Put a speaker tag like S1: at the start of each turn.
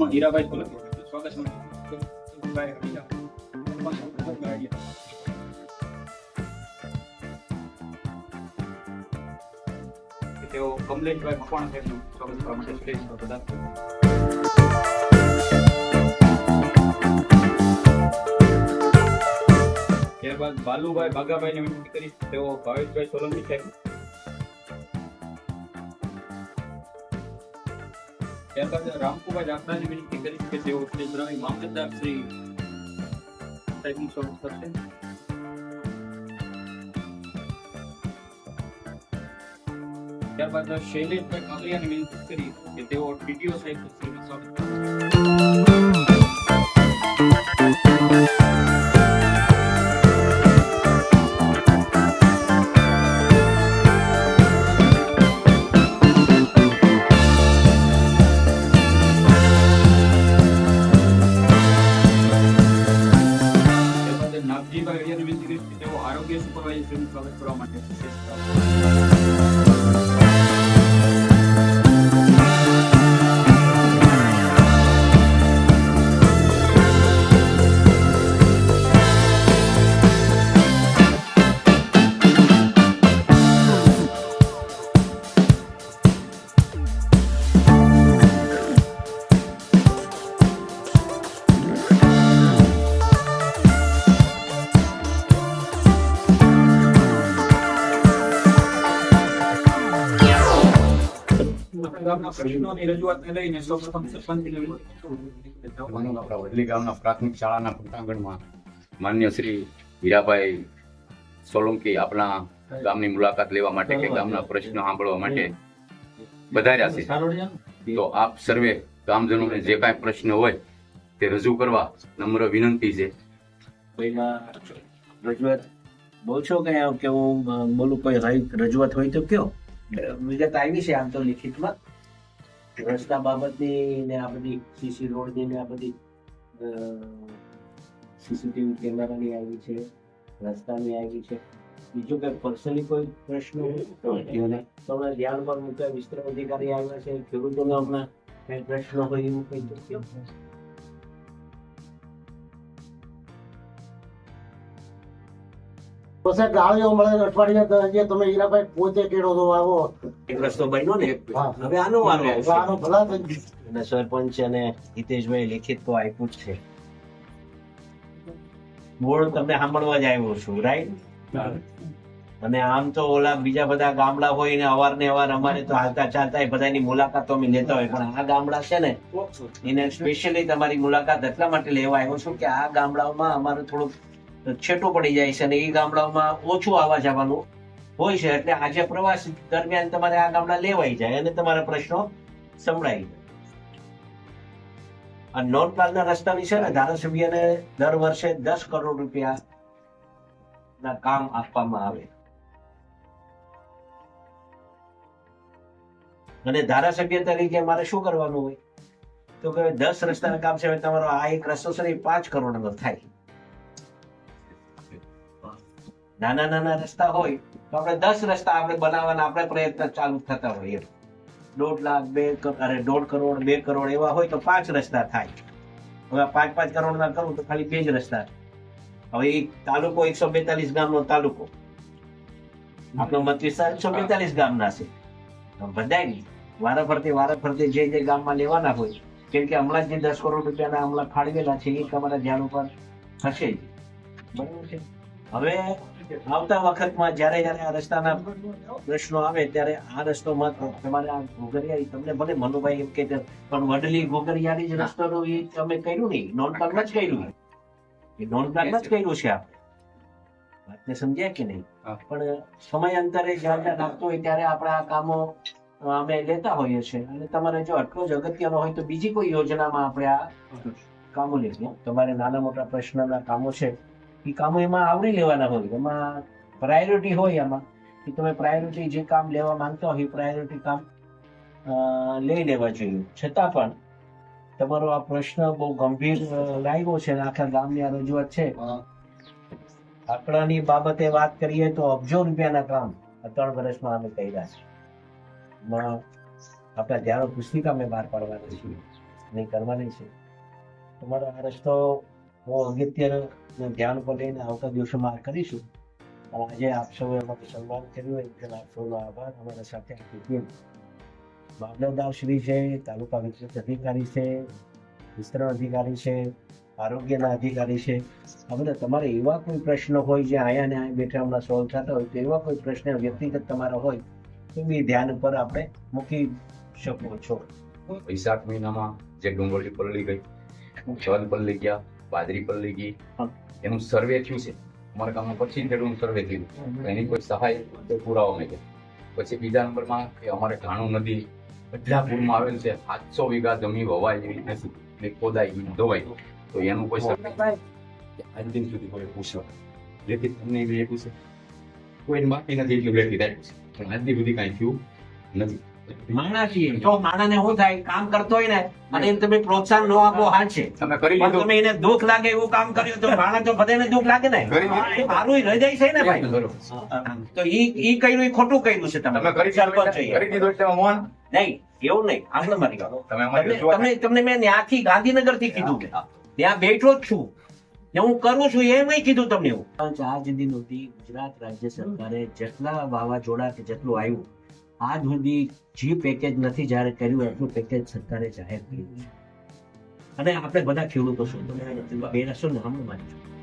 S1: કાર્યક્રમમાં હીરાભાઈ સોલંકી સ્વાગત છે તેઓ કમલેશભાઈ મકવાણા સાહેબનું સ્વાગત કરવા માટે સ્ટેજ પર પધારશે. ત્યારબાદ બાલુભાઈ બાગાભાઈને વિનંતી કરી તેઓ ભાવેશભાઈ સોલંકી સાહેબ ત્યારબાદ રામકુમાર રાખવાની વિનંતી કરીશ કે તેઓ પર આવી મામલતદાર શ્રી સાહેબની સ્વાગત કરશે. ત્યારબાદ શૈલેષભાઈ કામરિયાની વિનંતી કરી કે તેઓ ટીડીઓ સાહેબ સ્વાગત કરશે ગામના પ્રશ્નોની રજૂઆતને લઈને સૌપ્રથમ
S2: વડલી પ્રાથમિક શાળાના પટાંગણમાં માન્ય શ્રી હીરાભાઈ સોલંકી આપણા ગામની મુલાકાત લેવા માટે કે ગામના પ્રશ્નો સાંભળવા માટે વધાર્યા છે તો આપ સર્વે ગામજનોને જે કાંઈ પ્રશ્ન હોય તે રજૂ કરવા નમ્ર વિનંતી છે
S3: રજૂઆત બોલ છો કે કે હું બોલું કોઈ રજૂઆત હોય તો કયો વિગત આવી છે આમ તો લિખિતમાં રસ્તા બાબતની ને આ બધી સીસી રોડની ને આ બધી સીસીટીવી કેમેરાની આવી છે રસ્તાની આવી છે. બીજું કે પર્સનલી કોઈ પ્રશ્ન તો હમણાં ધ્યાનમાં ધ્યાન મૂકે વિસ્તૃત અધિકારી આવ્યા છે ખેડૂતોને હમણાં કઈ પ્રશ્ન હોય એવું કઈ તો
S4: સાહેબ ગાળીઓ મળે અઠવાડિયા દસ જે તમે હીરાભાઈ પોતે કેળો તો આવો
S3: એક રસ્તો બન્યો ને હવે આનો વારો આવશે.
S4: આનો ભલા થઈ ગયું.
S3: અને સરપંચ અને હિતેશભાઈ લેખિત તો આપ્યું જ છે. બોર્ડ તમને સાંભળવા જ આવ્યો છું રાઈટ અને આમ તો ઓલા બીજા બધા ગામડા હોય ને અવાર ને અવાર અમારે તો હાલતા ચાલતા બધાની મુલાકાતો અમે લેતા હોય. પણ આ ગામડા છે ને એને સ્પેશિયલી તમારી મુલાકાત એટલા માટે લેવા આવ્યો છું કે આ ગામડાઓમાં અમારું થોડુંક છેટું પડી જાય છે અને એ ગામડાઓમાં ઓછું આવવા જવાનું હોય છે એટલે આજે પ્રવાસ દરમિયાન તમારે આ ગામડા લેવાઈ જાય અને તમારા પ્રશ્નો સંભળાઈ જાય. આ નોન પ્લાનના રસ્તા વિશે ને, ધારાસભ્યને દર વર્ષે દસ કરોડ રૂપિયા ના કામ આપવામાં આવે. અને ધારાસભ્ય તરીકે મારે શું કરવાનું હોય? તો કે દસ રસ્તાના કામ છે તમારો આ એક રસ્તો છે પાંચ કરોડ નો થાય. નાના નાના રસ્તા હોય તો આપણે દસ રસ્તા આપણે બનાવવાના આપણે પ્રયત્ન ચાલુ થતા હોય એમ. દોઢ લાખ બે અરે દોઢ કરોડ બે કરોડ એવા હોય તો પાંચ રસ્તા થાય. હવે પાંચ પાંચ કરોડના કરું તો ખાલી બે જ રસ્તા હવે એ તાલુકો એકસો બેતાલીસ ગામનો તાલુકો. આપણો મત વિસ્તાર એકસો બેતાલીસ ગામના છે. બધાય વારા ફરતી વારા ફરતી જે જે ગામમાં લેવાના હોય કેમ કે હમણાં જે દસ કરોડ રૂપિયાના હમણાં ફાળવેલા છે એ તમારા ધ્યાન ઉપર થશે જ. બરાબર છે? હવે આવતા વખતમાં જ્યારે જ્યારે આ રસ્તાના પ્રશ્નો આવે ત્યારે આ રસ્તોમાં તમારે આ ઘોઘરિયા તમને ભલે મનુભાઈ એમ કે પણ વડલી ઘોઘરિયાની જ રસ્તાનું એ તમે કર્યું નહીં. નોન પ્લાનમાં જ કર્યું એ નોન પ્લાનમાં જ કર્યું છે આપણે. વાતને સમજ્યા કે નહીં? પણ સમયાંતરે જ્યારે રાખતો હોય ત્યારે આપણે આ કામો અમે લેતા હોઈએ છીએ. અને તમારે જો આટલો જ અગત્યનો હોય તો બીજી કોઈ યોજનામાં આપણે આ કામો લઈએ. તમારે નાના મોટા પ્રશ્નના કામો છે. એ કામો એમાં આવરી લેવાના હોય. એમાં પ્રાયોરિટી હોય એમાં કે તમે પ્રાયોરિટી જે કામ લેવા માંગતા હોય પ્રાયોરિટી કામ લઈ લેવા જોઈએ. છતાં પણ તમારો આ પ્રશ્ન બહુ ગંભીર લાગ્યો છે આખા ગામની આ રજૂઆત છે. આંકડાની બાબતે વાત કરીએ તો અબજો રૂપિયાના કામ ત્રણ વર્ષમાં અમે કર્યા છે. આપણા ધ્યાન પુસ્તિકા અમે બહાર પાડવાના છીએ. નહીં કરવાની છે તમારો આ રસ્તો અગત્યનો ધ્યાન પર લઈને આવતા દિવસોમાં કરીશું. આજે આપ સૌએ અમારું સન્માન કર્યું. હોય એટલે આપ આભાર. અમારા સાથે આપી મામલતદાર શ્રી છે, તાલુકા વિસ્તૃત અધિકારી છે, વિસ્તરણ અધિકારી છે, આરોગ્યના અધિકારી છે. બધા તમારે એવા કોઈ પ્રશ્ન હોય જે અહીંયા ને અહીંયા બેઠા હમણાં સોલ્વ થતા હોય, તો એવા કોઈ પ્રશ્ન વ્યક્તિગત તમારા હોય, તો એ ધ્યાન ઉપર આપણે મૂકી શકો છો.
S2: વૈશાખ મહિનામાં જે ડુંગળી પલળી ગઈ ચલ પલળી ગયા. બાજરી પલ્લી ગઈ. એનું સર્વે થયું છે. અમારા ગામમાં પછી ખેડૂતનું સર્વે થયું. એની કોઈ સહાય કોઈ પુરાવો મેં પછી બીજા નંબરમાં કે અમારે ઘાણું નદી બધા પૂરમાં આવેલ છે. સાતસો વીઘા જમીન વવાય એવી નથી. એટલે ખોદાઈ ધોવાઈ તો એનું કોઈ સર્વે આજ દિન સુધી કોઈ પૂછ્યો લેખિત તમને એવી પૂછે કોઈ બાકી નથી એટલું લેખિત આપ્યું છે. પણ આજ દિન સુધી કાંઈ થયું નથી.
S3: માણસ છીએ જો માણસને શું થાય કામ કરતો હોય ને અને એને તમે પ્રોત્સાહન ન આપો હાલ છે.
S2: તમે કરી
S3: પણ
S2: લીધું.
S3: તમે એને દુઃખ લાગે એવું કામ કર્યું તો માણસ તો બધાને દુઃખ લાગે ને. એ મારું હૃદય છે ને ભાઈ. તો ઈ ઈ કર્યું ઈ ખોટું કર્યું છે તમે
S2: તમે કરી દીધું
S3: છીએ.
S2: કરી દીધું એટલે મોહન
S3: નહીં એવું નહીં. આગળ મારી વાત.
S2: તમે
S3: તમને મેં ત્યાંથી ગાંધીનગરથી કીધું કે ત્યાં બેઠો જ છું. ને હું કરું છું એમ નહીં કીધું તમને એવું આજ જિંદગી સુધી ગુજરાત રાજ્ય સરકારે જેટલા વાવાઝોડા કે જેટલું આવ્યું આજ સુધી જે પેકેજ નથી જાહેર કર્યું એટલું પેકેજ સરકારે જાહેર કર્યું. અને આપણે બધા ખેડૂતો શું તમે બેનસો નામ માની